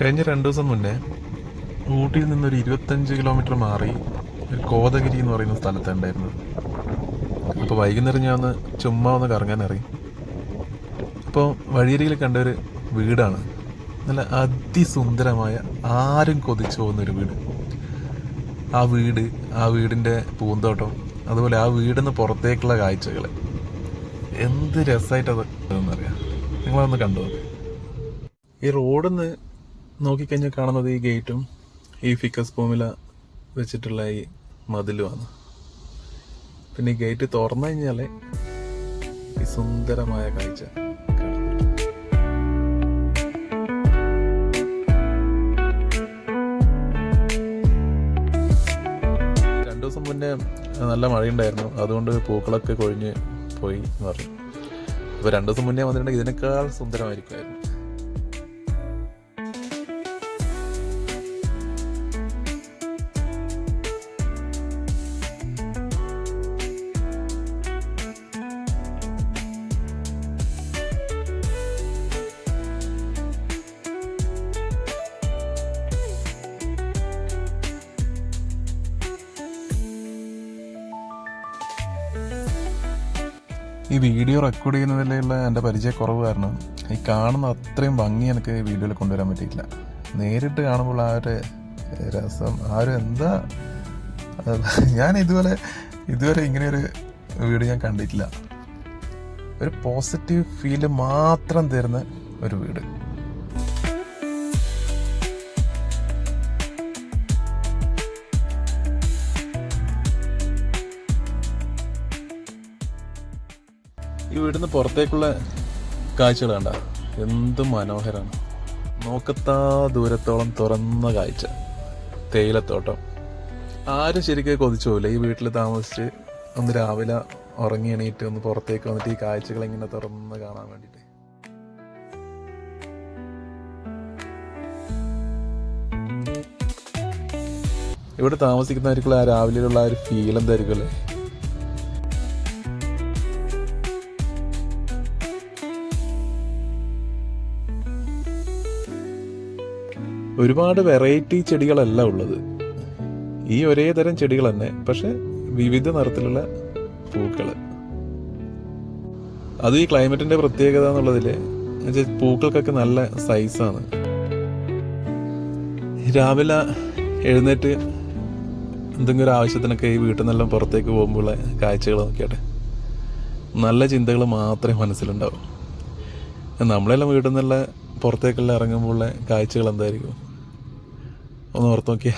കഴിഞ്ഞ രണ്ട് ദിവസം മുന്നേ ഊട്ടിയിൽ നിന്നൊരു ഇരുപത്തഞ്ച് കിലോമീറ്റർ മാറി ഒരു കോതഗിരി എന്ന് പറയുന്ന സ്ഥലത്താണ് ഉണ്ടായിരുന്നു. അപ്പോൾ വൈകുന്നേരം ഞാൻ ഒന്ന് ചുമ്മാ ഒന്ന് കറങ്ങാൻ ഇറങ്ങി. അപ്പോൾ വഴിയരികിൽ കണ്ട ഒരു വീടാണ്. നല്ല അതിസുന്ദരമായ ആരും കൊതിച്ചു പോകുന്നൊരു വീട്. ആ വീട് ആ വീടിന്റെ പൂന്തോട്ടം അതുപോലെ ആ വീടിന് പുറത്തേക്കുള്ള കാഴ്ചകൾ. എന്ത് രസമായിട്ടത് എന്നറിയാം നിങ്ങളതൊന്ന് കണ്ടു ഈ റോഡിൽ നിന്ന് നോക്കിക്കഴിഞ്ഞാൽ കാണുന്നത് ഈ ഗേറ്റും ഈ ഫിക്കസ് ഫോമില വെച്ചിട്ടുള്ള ഈ മതിലുമാണ്. പിന്നെ ഈ ഗേറ്റ് തുറന്നു കഴിഞ്ഞാൽ ഈ സുന്ദരമായ കാഴ്ച. രണ്ടു ദിവസം മുന്നേ നല്ല മഴയുണ്ടായിരുന്നു. അതുകൊണ്ട് പൂക്കളൊക്കെ കൊഴിഞ്ഞ് പോയി എന്ന് പറഞ്ഞു അപ്പോൾ രണ്ടു ദിവസം മുന്നേ വന്നിട്ടുണ്ടെങ്കിൽ ഇതിനേക്കാൾ സുന്ദരമായിരിക്കുമായിരുന്നു. ഈ വീഡിയോ റെക്കോർഡ് ചെയ്യുന്നതിലുള്ള എന്റെ പരിചയക്കുറവ് കാരണം ഈ കാണുന്ന അത്രയും ഭംഗി എനിക്ക് ഈ വീഡിയോയിൽ കൊണ്ടുവരാൻ പറ്റിയില്ല നേരിട്ട് കാണുമ്പോൾ ആ ഒരു രസം ആ ഒരു എന്താ? ഞാൻ ഇതുപോലെ ഇതുവരെ ഇങ്ങനെയൊരു വീഡിയോ ഞാൻ കണ്ടിട്ടില്ല. ഒരു പോസിറ്റീവ് ഫീൽ മാത്രം തരുന്ന ഒരു വീട്. ഈ വീടിന് പുറത്തേക്കുള്ള കാഴ്ചകൾ കണ്ട എന്ത് മനോഹരമാണ് നോക്കത്താ ദൂരത്തോളം തുറന്ന കാഴ്ച. തേയിലത്തോട്ടം. ആരും ശരിക്കും കൊതിച്ചു പോകില്ല ഈ വീട്ടിൽ താമസിച്ച് ഒന്ന് രാവിലെ ഉറങ്ങി എണീറ്റ് ഒന്ന് പുറത്തേക്ക് വന്നിട്ട് ഈ കാഴ്ചകൾ ഇങ്ങനെ തുറന്ന് കാണാൻ വേണ്ടിയിട്ട് ഇവിടെ താമസിക്കുന്നവർക്കുള്ള ആ രാവിലെയുള്ള ആ ഒരു ഫീൽ എന്തായിരിക്കും അല്ലേ? ഒരുപാട് വെറൈറ്റി ചെടികളല്ല ഉള്ളത്. ഈ ഒരേ തരം ചെടികൾ തന്നെ പക്ഷെ വിവിധ നിറത്തിലുള്ള പൂക്കൾ അത് ഈ ക്ലൈമറ്റിന്റെ പ്രത്യേകത എന്നുള്ളതിൽ പൂക്കൾക്കൊക്കെ നല്ല സൈസാണ് രാവിലെ എഴുന്നേറ്റ് എന്തെങ്കിലും ആവശ്യത്തിനൊക്കെ ഈ വീട്ടിൽ നിന്നെല്ലാം പുറത്തേക്ക് പോകുമ്പോഴുള്ള കാഴ്ചകൾ നോക്കിയാട്ടെ. നല്ല ചിന്തകൾ മാത്രമേ മനസ്സിലുണ്ടാവും. നമ്മളെല്ലാം വീട്ടിൽ നിന്നുള്ള പുറത്തേക്കെല്ലാം ഇറങ്ങുമ്പോഴുള്ള കാഴ്ചകൾ എന്തായിരിക്കും? ഒന്ന് ഓർത്ത് നോക്കിയേ.